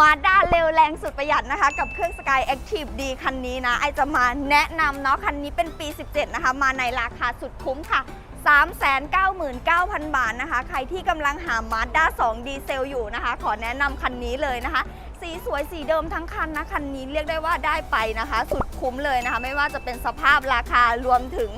มาด้าเร็วแรงสุดประหยัดนะคะ กับเครื่อง Sky Active D คันนี้นะ ไอจะมาแนะนำเนาะคันนี้เป็นปี 17 นะคะ มาในราคาสุดคุ้มค่ะ 399,000 บาทนะคะ ใครที่กำลังหา Mazda 2ดีเซลอยู่นะคะ ขอแนะนำคันนี้เลยนะคะ สีสวยสีเดิมทั้งคันนะ คันนี้เรียกได้ว่าได้ไปนะคะ สุดคุ้มเลยนะคะ ไม่ว่าจะเป็นสภาพราคารวมถึง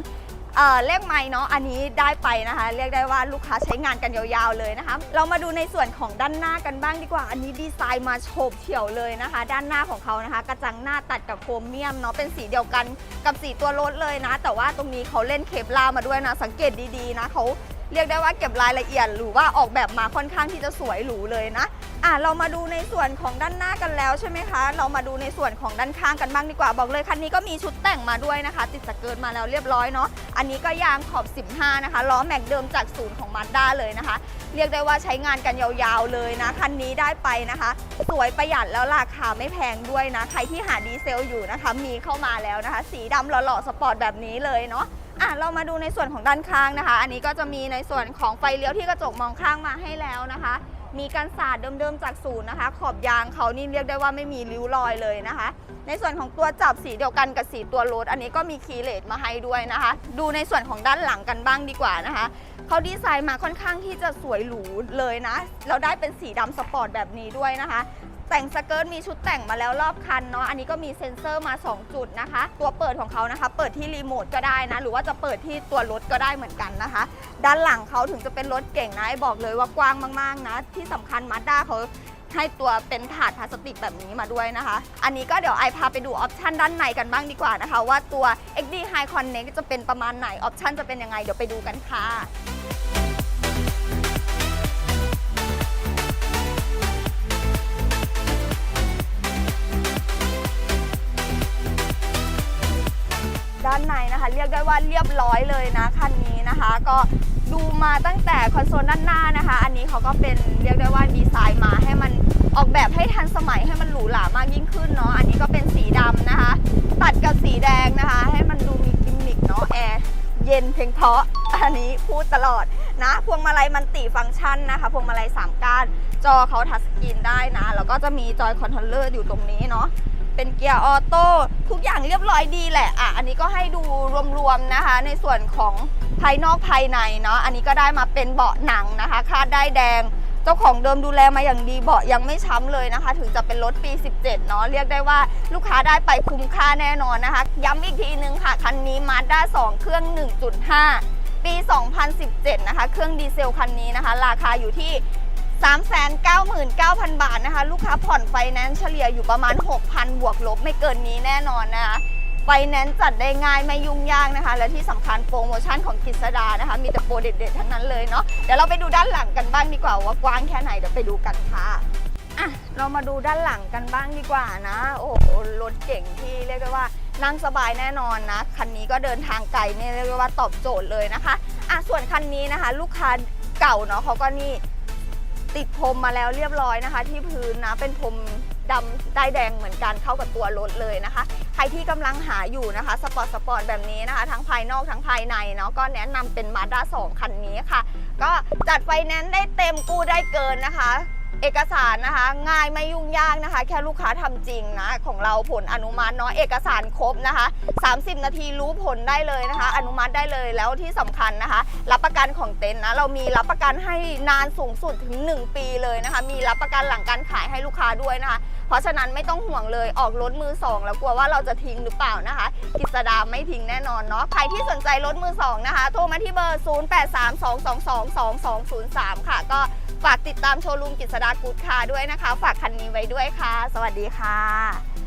เอ่อเลขไม้เนาะอันนี้ได้ไปนะคะ เรียกได้ว่าลูกค้าใช้งานกันยาวๆเลยนะคะ เรามาดูในส่วนของด้านหน้ากันบ้างดีกว่า อันนี้ดีไซน์มาโฉบเฉี่ยวเลยนะคะ ด้านหน้าของเขานะคะ กระจังหน้าตัดกับโครเมียมเนาะเป็นสีเดียวกันกับสีตัวรถเลยนะ แต่ว่าตรงนี้เขาเล่นเคปลามาด้วยนะสังเกตดีๆนะเขา เรียกได้ว่าเก็บรายละเอียดหรือว่าออกแบบมาค่อนข้างที่จะสวยหรูเลยนะอะเรามาดูในส่วนของด้านหน้ากันแล้วใช่ไหมคะ เรามาดูในส่วนของด้านข้างกันบ้างดีกว่าบอกเลยคันนี้ก็มีชุดแต่งมาด้วยนะคะ ติดสเกิร์ตมาแล้วเรียบร้อยเนาะอันนี้ก็ยางขอบ 15 นะคะล้อแม็กเดิมจากศูนย์ของมาด้าเลยนะคะ เรียกได้ว่าใช้งานกันยาวๆเลยนะคันนี้ได้ไปนะคะ สวยประหยัดแล้วราคาไม่แพงด้วยนะ ใครที่หาดีเซลอยู่นะคะมีเข้ามาแล้วนะคะ สีดำหล่อๆสปอร์ตแบบนี้เลยเนาะ อะเรามาดูในส่วนของด้านข้างนะคะ อันนี้ก็จะมีในส่วนของไฟเลี้ยวที่กระจกมองข้างมาให้แล้วนะคะ มีกันสาดเดิมๆจากศูนย์นะคะ ขอบยางเขานี่เรียกได้ว่าไม่มีริ้วรอยเลยนะคะ ในส่วนของตัวจับสีเดียวกันกับสีตัวรถอันนี้ก็มีคีย์เลสมาให้ด้วยนะคะ ดูในส่วนของด้านหลังกันบ้างดีกว่านะคะเขาดีไซน์มาค่อนข้างที่จะสวยหรูเลยนะ เราได้เป็นสีดำสปอร์ตแบบนี้ด้วยนะคะ แต่งสเกิร์ตมีชุดแต่งมาแล้วรอบคันเนาะอันนี้ก็มีเซ็นเซอร์มา 2 จุดนะคะ ตัวเปิดของเขานะคะ เปิดที่รีโมทก็ได้นะหรือว่าจะเปิดที่ตัวรถก็ได้เหมือนกันนะคะ ด้านหลังเขาถึงจะเป็นรถเก่งนะไอบอกเลยว่ากว้างมากๆนะที่สำคัญมาด้าเขาให้ตัวเป็นถาดพลาสติกแบบนี้มาด้วยนะคะ อันนี้ก็เดี๋ยวไอพาไปดูออปชันด้านในกันบ้างดีกว่านะคะ ว่าตัว XD High Connect จะเป็นประมาณไหนออปชันจะเป็นยังไงเดี๋ยวไปดูกันค่ะ นะคะ เรียกได้ว่าเรียบร้อยเลยนะคันนี้นะคะ ก็ดูมาตั้งแต่คอนโซลด้านหน้านะคะ อันนี้เขาก็เป็นเรียกได้ว่าดีไซน์มาให้มันออกแบบให้ทันสมัยให้มันหรูหรามากยิ่งขึ้นเนาะอันนี้ก็เป็นสีดำนะคะ ตัดกับสีแดงนะคะ ให้มันดูมีกิมมิคเนาะแอร์เย็นเพียงเพราะอันนี้พูดตลอดนะพวงมาลัยมันติฟังก์ชันนะคะพวงมาลัยสามก้านจอเขาทัชสกรีนได้นะ แล้วก็จะมีจอยคอนโทรลเลอร์อยู่ตรงนี้เนาะ เป็นเกียร์ออโต้ทุกอย่างเรียบร้อยดีแหละอะอันนี้ก็ให้ดูรวมๆนะคะ ในส่วนของภายนอกภายในเนาะอันนี้ก็ได้มาเป็นเบาะหนังนะคะ คาดได้แดงเจ้าของเดิมดูแลมาอย่างดีเบาะยังไม่ช้ำเลยนะคะ ถึงจะเป็นรถปี 17 เนาะเรียกได้ว่าลูกค้าได้ไปคุ้มค่าแน่นอนนะคะ ย้ำอีกทีนึงค่ะ คันนี้ Mazda 2เครื่อง 1.5 ปี 2017 นะคะ เครื่องดีเซลคันนี้นะคะ ราคาอยู่ที่ 399,000 บาทนะคะ ลูกค้าผ่อนไฟแนนซ์เฉลี่ยอยู่ประมาณ 6,000 บวกลบไม่เกินนี้แน่นอนนะคะไฟแนนซ์จัดได้ง่ายไม่ยุ่งยากนะคะ และที่สำคัญโปรโมชั่นของกิษดานะคะ มีแต่โปรเด็ดๆทั้งนั้นเลยเนาะเดี๋ยวเราไปดูด้านหลังกันบ้างดีกว่าว่ากว้างแค่ไหนเดี๋ยวไปดูกันค่ะอะ เรามาดูด้านหลังกันบ้างดีกว่านะ โอ้โหรถเก่งที่เรียกได้ว่านั่งสบายแน่นอนนะคันนี้ก็เดินทางไกลเนี่ยเรียกว่าตอบโจทย์เลยนะคะอะส่วนคันนี้นะคะ ลูกค้าเก่าเนาะเขาก็นี่ ติดพรมมาแล้วเรียบร้อยนะคะ ที่พื้นนะเป็นพรมดำได้แดงเหมือนกันเข้ากับตัวรถเลยนะคะ ใครที่กำลังหาอยู่นะคะสปอร์ตสปอร์ตแบบนี้นะคะ ทั้งภายนอกทั้งภายในเนาะก็แนะนำเป็น Mazda 2 คันนี้ค่ะ ก็จัดไฟแนนซ์ได้เต็มกู้ได้เกินนะคะ เอกสารนะคะ ง่ายไม่ยุ่งยากนะคะ แค่ลูกค้าทำจริงนะของเราผลอนุมัติเนาะเอกสารครบนะคะ 30 นาทีรู้ผลได้เลยนะคะ อนุมัติได้เลยแล้วที่สำคัญนะคะ รับประกันของเต็นท์นะเรามีรับประกันให้นานสูงสุดถึง 1 ปีเลยนะคะ มีรับประกันหลังการขายให้ลูกค้าด้วยนะคะ เพราะฉะนั้นไม่ต้องห่วงเลยออกรถมือสองแล้วกลัวว่าเราจะทิ้งหรือเปล่านะคะ กิษดาไม่ทิ้งแน่นอนเนาะใครที่สนใจรถมือสองนะคะโทรมาที่เบอร์ 0832222203 ค่ะก็ ฝากติดตามโชว์รูมกิษดากูดคาร์ด้วยนะคะ ฝากคันนี้ไว้ด้วยค่ะ สวัสดีค่ะ